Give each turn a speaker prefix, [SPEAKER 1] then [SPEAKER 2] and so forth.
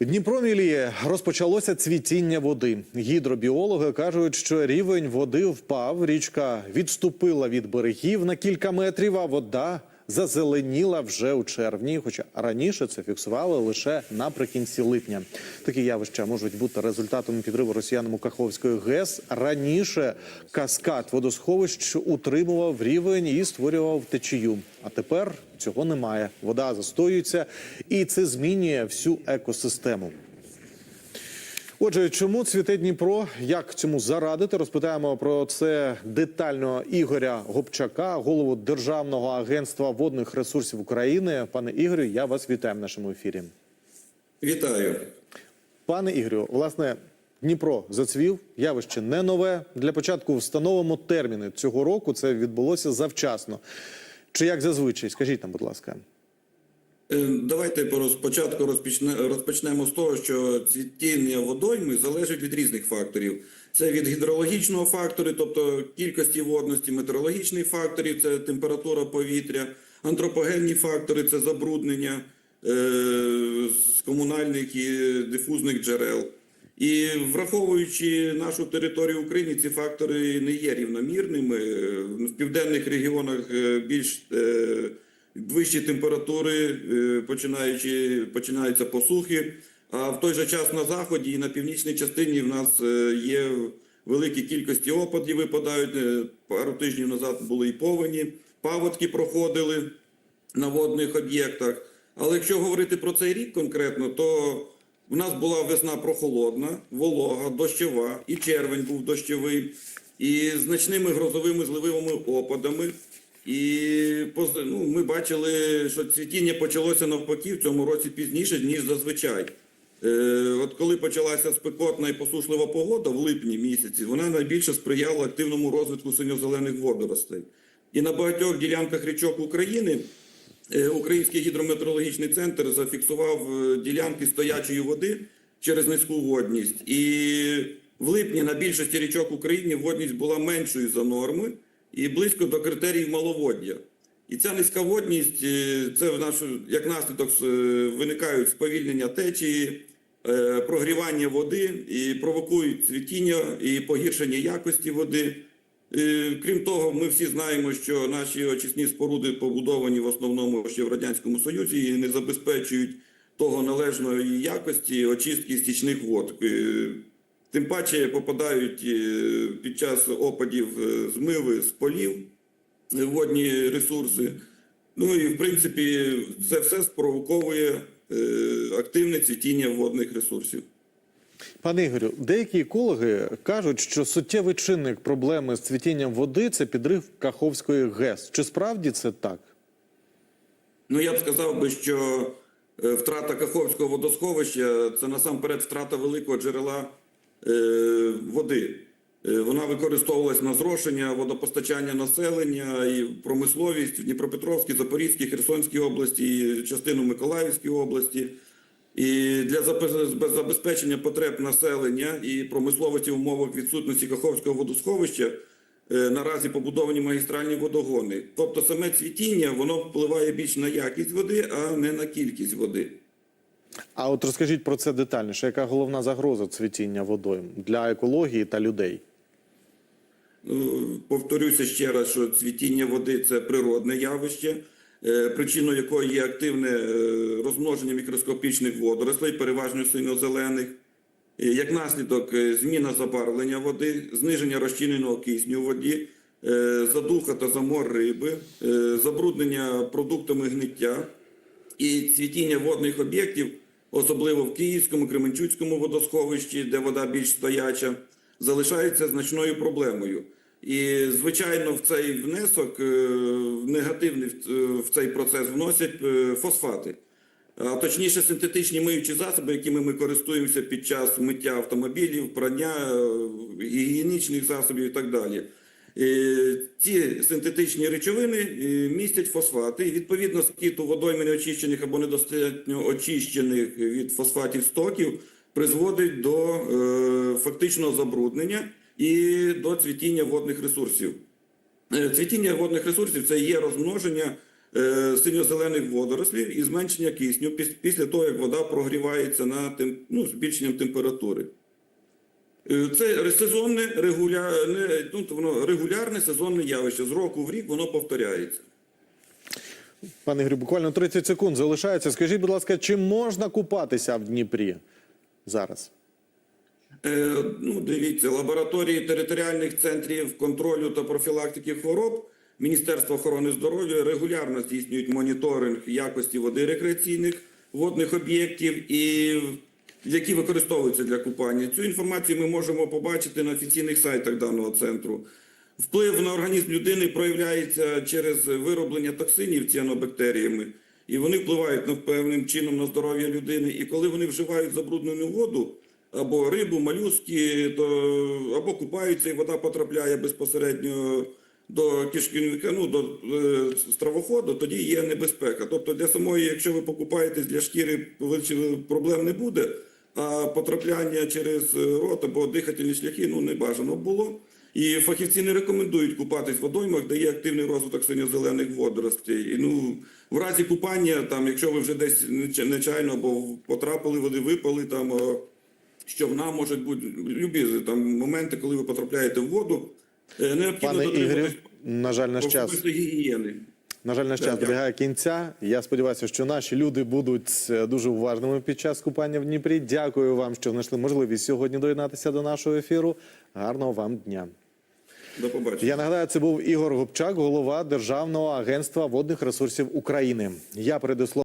[SPEAKER 1] Дніпро міліє розпочалося цвітіння води. Гідробіологи кажуть, що рівень води впав. Річка відступила від берегів на кілька метрів, а вода зазеленіла вже у червні. Хоча раніше це фіксували лише наприкінці липня. Такі явища можуть бути результатом підриву росіянам у Каховської ГЕС. Раніше каскад водосховищ утримував рівень і створював течію. А тепер цього немає. Вода застоюється, і це змінює всю екосистему. Отже, чому цвіте Дніпро? Як цьому зарадити? Розпитаємо про це детально Ігоря Гопчака, голову Державного агентства водних ресурсів України. Пане Ігорю, я вас вітаю в нашому ефірі.
[SPEAKER 2] Вітаю.
[SPEAKER 1] Пане Ігорю, власне, Дніпро зацвів, явище не нове. Для початку встановимо терміни цього року. Це відбулося завчасно. Чи як зазвичай? Скажіть нам, будь ласка.
[SPEAKER 2] Е, Давайте спочатку розпочнемо з того, що цвітіння водойми залежить від різних факторів. Це від гідрологічного фактору, тобто кількості водності, метеорологічних факторів, це температура повітря, антропогенні фактори це забруднення е, з комунальних і дифузних джерел. І враховуючи нашу територію України, ці фактори не є рівномірними. В південних регіонах е, більш вищі температури, е, починаючи починаються посухи. А в той же час на заході і на північній частині в нас е, є великі кількості опадів. Випадають Е, пару тижнів назад були і повені, паводки проходили на водних об'єктах. Але якщо говорити про цей рік конкретно, то в нас була весна прохолодна, волога, дощова, і червень був дощовий, і значними грозовими зливовими опадами. І ну, ми бачили, що цвітіння почалося навпаки в цьому році пізніше, ніж зазвичай. Е, от коли почалася спекотна і посушлива погода в липні місяці, вона найбільше сприяла активному розвитку синьо-зелених водоростей. І на багатьох ділянках річок України Е, Український гідрометеорологічний центр зафіксував е, ділянки стоячої води через низьку водність. І в липні на більшості річок України водність була меншою за норми і близько до критеріїв маловоддя. І ця низька водність е, це в нашу як наслідок е, виникають сповільнення течії, е, прогрівання води і провокують цвітіння і погіршення якості води. Крім того, ми всі знаємо, що наші очисні споруди побудовані в основному ще в Радянському Союзі і не забезпечують того належної якості очистки стічних вод. Тим паче попадають е, під час опадів е, змиви з полів е, водні ресурси. Ну і в принципі це все спровоковує активне цвітіння водних ресурсів.
[SPEAKER 1] Пане Ігорю, деякі екологи кажуть, що суттєвий чинник проблеми з цвітінням води це підрив Каховської ГЕС. Чи справді це так?
[SPEAKER 2] Ну, я б сказав би, що втрата Каховського водосховища це насамперед втрата великого джерела води. Е, Вона використовувалась на зрошення, водопостачання населення і промисловість в Дніпропетровській, Запорізькій, Херсонській області, і частину Миколаївської області. І для забезпечення потреб населення і промисловості в умовах відсутності Каховського водосховища е, наразі побудовані магістральні водогони. Тобто саме цвітіння воно впливає більш на якість води, а не на кількість води.
[SPEAKER 1] А от розкажіть про це детальніше. Яка головна загроза цвітіння водойм для екології та людей?
[SPEAKER 2] Ну, Повторюся ще раз, що цвітіння води це природне явище, е, причиною якої є активне е, розмноження мікроскопічних водорослей, переважно синьо-зелених. Як наслідок е, зміна забарвлення води, зниження розчиненого кисню у воді, задуха та замор риби, забруднення продуктами гниття і цвітіння водних об'єктів, особливо в Київському, Кременчуцькому водосховищі, де вода більш стояча, залишається значною проблемою. І, звичайно, в цей внесок е, негативний в- е, цей процес вносять е, фосфати. А точніше, синтетичні миючі засоби, якими ми користуємося під час миття автомобілів, прання, гігієнічних засобів і так далі. Е, Ці синтетичні речовини е, містять фосфати. І відповідно скіт у водойми неочищених або недостатньо очищених від фосфатів стоків призводить до е, фактичного забруднення і до цвітіння водних ресурсів. Цвітіння водних ресурсів це є розмноження синьо-зелених водорослів і зменшення кисню після того, як вода прогрівається на ну, збільшенням температури. Е, Це сезонне, регулярне, ну, воно регулярне сезонне явище. З року в рік воно повторяється.
[SPEAKER 1] Пане Ігорю, буквально 30 секунд залишається. Скажіть, будь ласка, чи можна купатися в Дніпрі зараз?
[SPEAKER 2] Е, ну, дивіться, лабораторії територіальних центрів контролю та профілактики хвороб Міністерства охорони здоров'я регулярно здійснюють моніторинг якості води рекреаційних водних об'єктів, і які використовуються для купання. Цю інформацію ми можемо побачити на офіційних сайтах даного центру. Вплив на організм людини проявляється через вироблення токсинів ціанобактеріями, і вони впливають на певним чином на здоров'я людини. І коли вони вживають забруднену воду або рибу, малюски, то або купаються, і вода потрапляє безпосередньо до кишківника, ну до е, стравоходу, тоді є небезпека. Тобто для самої, якщо ви покупаєтесь для шкіри, проблем не буде. А потрапляння через е, рот або дихательні шляхи ну не бажано було. І фахівці не рекомендують купатись в водоймах, де є активний розвиток синьо-зелених водоростей. І, ну, в разі купання, там, якщо ви вже десь нечайно або потрапили води, випали там. а, Човна можуть бути любі там моменти, коли ви потрапляєте в воду. е, Необхідно
[SPEAKER 1] Пане Ігорю, на жаль, наш час.
[SPEAKER 2] гігієни.
[SPEAKER 1] На жаль, наш час добігає кінця. Я сподіваюся, що наші люди будуть е, дуже уважними під час купання в Дніпрі. Дякую вам, що знайшли можливість сьогодні доєднатися до нашого ефіру. Гарного вам дня.
[SPEAKER 2] До побачення.
[SPEAKER 1] Я нагадаю, це був Ігор Гопчак, голова Державного агентства водних ресурсів України. Я передаю слово